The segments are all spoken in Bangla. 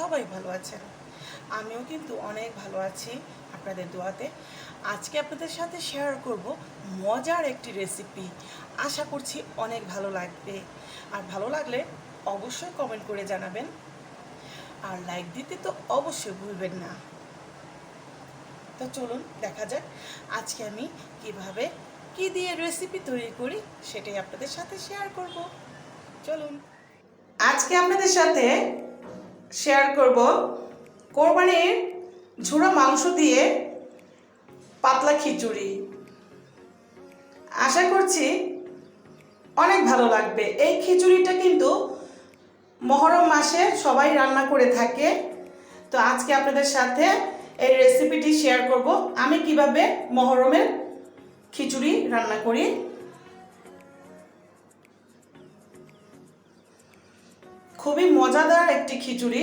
সবাই ভালো আছেন। আমিও কিন্তু অনেক ভালো আছি আপনাদের দোয়াতে। আজকে আপনাদের সাথে শেয়ার করব মজার একটি রেসিপি আশা করছি অনেক ভালো লাগবে। আর ভালো লাগলে অবশ্যই কমেন্ট করে জানাবেন। আর লাইক দিতে তো অবশ্যই ভুলবেন না। তো চলুন দেখা যাক আজকে আমি কীভাবে কি দিয়ে রেসিপি তৈরি করি সেটাই আপনাদের সাথে শেয়ার করব। চলুন। আজকে আপনাদের সাথে শেয়ার করব। কোরবানির ঝুড়ো মাংস দিয়ে পাতলা খিচুড়ি। আশা করছি অনেক ভালো লাগবে। এই খিচুড়িটা কিন্তু মহরম মাসে সবাই রান্না করে থাকে। তো আজকে আপনাদের সাথে এই রেসিপিটি শেয়ার করব। আমি কীভাবে মহরমের খিচুড়ি রান্না করি। খুবই মজাদার একটি খিচুড়ি।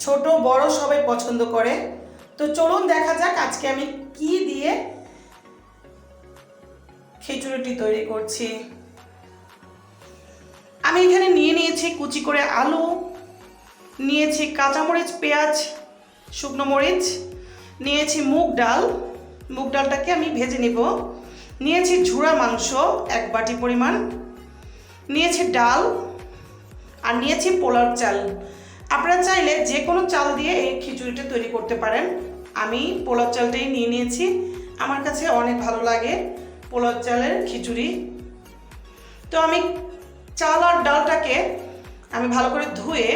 ছোট, বড় সবাই পছন্দ করে। তো চলুন দেখা যাক আজকে আমি কি দিয়ে খিচুড়িটি তৈরি করছি। আমি এখানে নিয়ে নিয়েছি কুচি করে আলু, নিয়েছি কাঁচামরিচ, পেঁয়াজ, শুকনো মরিচ, নিয়েছি মুগ ডাল। মুগ ডালটাকে আমি ভেজে নিব। নিয়েছি ঝুড়া মাংস, এক বাটি পরিমাণ। নিয়েছি ডাল আর নিয়েছি পোলার চাল। আপনারা চাইলে যে কোনো চাল দিয়ে এই খিচুড়িটা তৈরি করতে পারেন। আমি পোলার চালটাই নিয়ে নিয়েছি। আমার কাছে অনেক ভালো লাগে পোলার চালের খিচুড়ি। তো আমি চাল আর ডালটাকে আমি ভালো করে ধুয়ে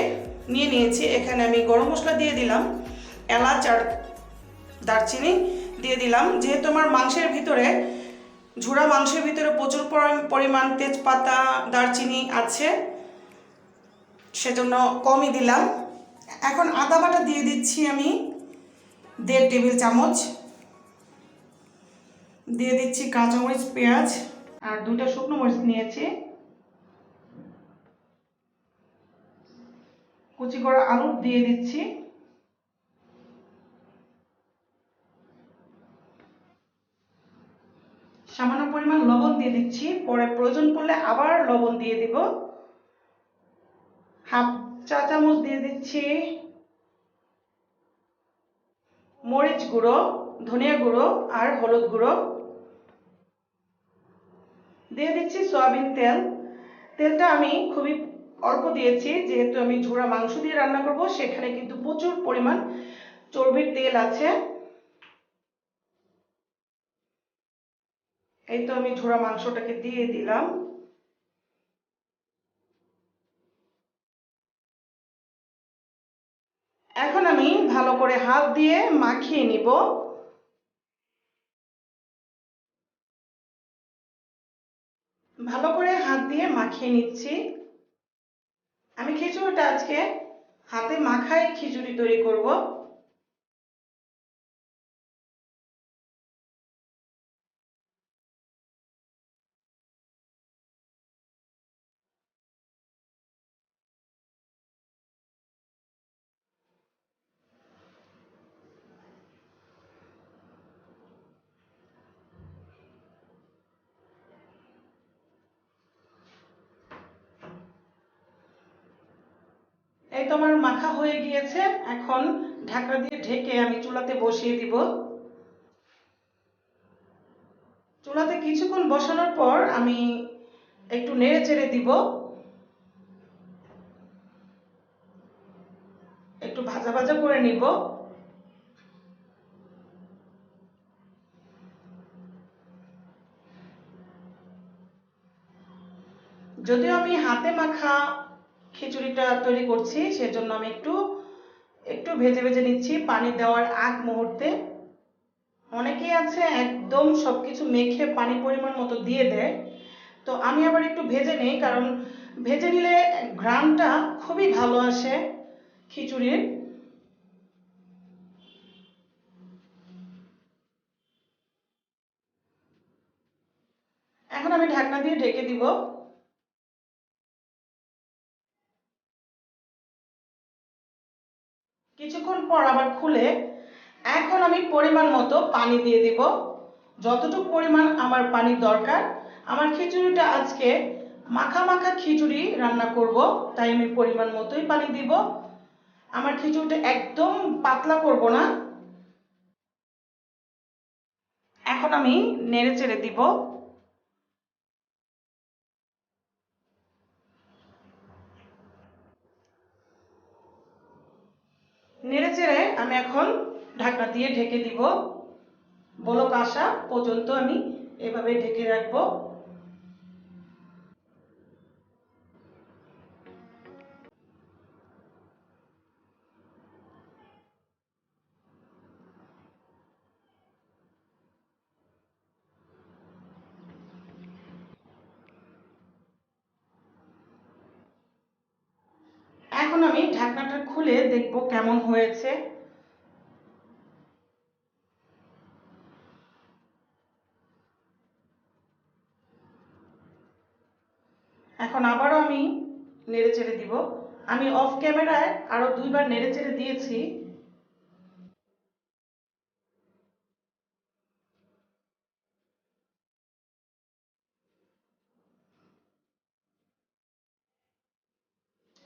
নিয়ে নিয়েছি। এখানে আমি গরম মশলা দিয়ে দিলাম, এলাচ আর দারচিনি দিয়ে দিলাম। যেহেতু আমার মাংসের ভিতরে ঝুড়া মাংসের ভিতরে প্রচুর পরিমাণ তেজপাতা, দারচিনি আছে। সেজন্য কমই দিলাম। এখন আদা বাটা দিয়ে দিচ্ছি আমি দেড় টেবিল চামচ। দিয়ে দিচ্ছি কাঁচামরিচ, পেঁয়াজ আর দুটো শুকনো মরিচ নিয়েছি। কুচি করা আলু দিয়ে দিচ্ছি। সামান্য পরিমাণ লবণ দিয়ে দিচ্ছি। পরে প্রয়োজন পড়লে আবার লবণ দিয়ে দিব। হাফ চা চামচ দিয়ে দিচ্ছি। মরিচ গুঁড়ো, ধনিয়া গুঁড়ো আর হলুদ গুঁড়ো। দিয়ে দিচ্ছি সয়াবিন তেল। তেলটা আমি খুবই অল্প দিয়েছি। যেহেতু আমি ঝোড়া মাংস দিয়ে রান্না করব, সেখানে কিন্তু প্রচুর পরিমাণ চর্বির তেল আছে। এই তো আমি ঝোড়া মাংসটাকে দিয়ে দিলাম। এখন আমি ভালো করে হাত দিয়ে মাখিয়ে নিব। ভালো করে হাত দিয়ে মাখিয়ে নিচ্ছি। আমি খিচুড়িটা আজকে হাতে মাখাই খিচুড়ি তৈরি করব। এই তো আমার মাখা হয়ে গিয়েছে। এখন ঢাকনা দিয়ে ঢেকে আমি চুলাতে বসিয়ে দিব। চুলাতে কিছুক্ষণ বসানোর পর আমি একটু নেড়ে চেড়ে দিব। একটু ভাজা ভাজা করে নিব। যদিও আমি হাতে মাখা খিচুড়িটা তৈরি করছি, সেজন্য আমি একটু একটু ভেজে ভেজে নিচ্ছি। পানি দেওয়ার আগ মুহূর্তে অনেকেই আছে একদম সবকিছু মেখে পানি পরিমাণ মতো দিয়ে দেয়। তো আমি আবার একটু ভেজে নেই, কারণ ভেজে নিলে ঘ্রাণটা খুবই ভালো আসে খিচুড়ির। এখন আমি ঢাকনা দিয়ে ঢেকে দিব। পর আবার খুলে এখন আমি পরিমাণ মতো পানি দিয়ে দিব। যতটুকু পরিমাণ আমার পানির দরকার। আমার খিচুড়িটা আজকে মাখা মাখা খিচুড়ি রান্না করব, তাই আমি পরিমাণ মতোই পানি দিব। আমার খিচুড়িটা একদম পাতলা করব না। এখন আমি নেড়ে চেড়ে দিব। নেড়ে চেড়ে আমি এখন ঢাকনা দিয়ে ঢেকে দিব। বলক আসা পর্যন্ত আমি এভাবে ঢেকে রাখব। এখন আমি ঢাকনাটা খুলে দেখব কেমন হয়েছে। এখন আবারও আমি নেড়ে চেড়ে দিব। আমি অফ ক্যামেরায় আরও দুইবার নেড়ে চেড়ে দিয়েছি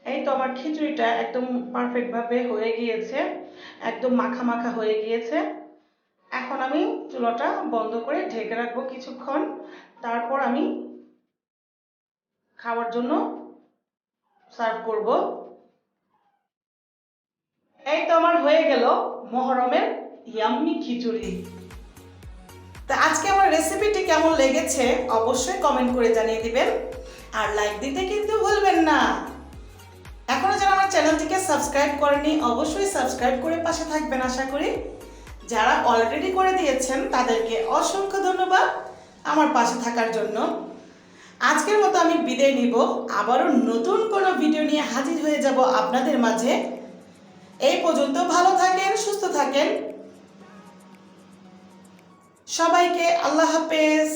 এই তো আমার খিচুড়িটা একদম পারফেক্ট ভাবে হয়ে গিয়েছে, একদম মাখা মাখা হয়ে গিয়েছে। এখন আমি চুলাটা বন্ধ করে ঢেকে রাখব কিছুক্ষণ। তারপর আমি খাওয়ার জন্য সার্ভ করব। এই তো আমার হয়ে গেল মহরমের ইয়াম্মি খিচুড়ি। তা আজকে আমার রেসিপিটি কেমন লেগেছে অবশ্যই কমেন্ট করে জানিয়ে দিবেন। আর লাইক দিতে কিন্তু ভুলবেন না। সাবস্ক্রাইব করেনি অবশ্যই সাবস্ক্রাইব করে পাশে থাকবেন আশা করি। যারা অলরেডি করে দিয়েছেন, তাদেরকে অসংখ্য ধন্যবাদ আমার পাশে থাকার জন্য। আজকের মতো আমি বিদায় নিব। আবারও নতুন কোনো ভিডিও নিয়ে হাজির হয়ে যাব আপনাদের মাঝে। এই পর্যন্ত ভালো থাকেন, সুস্থ থাকেন। সবাইকে আল্লাহ হাফেজ।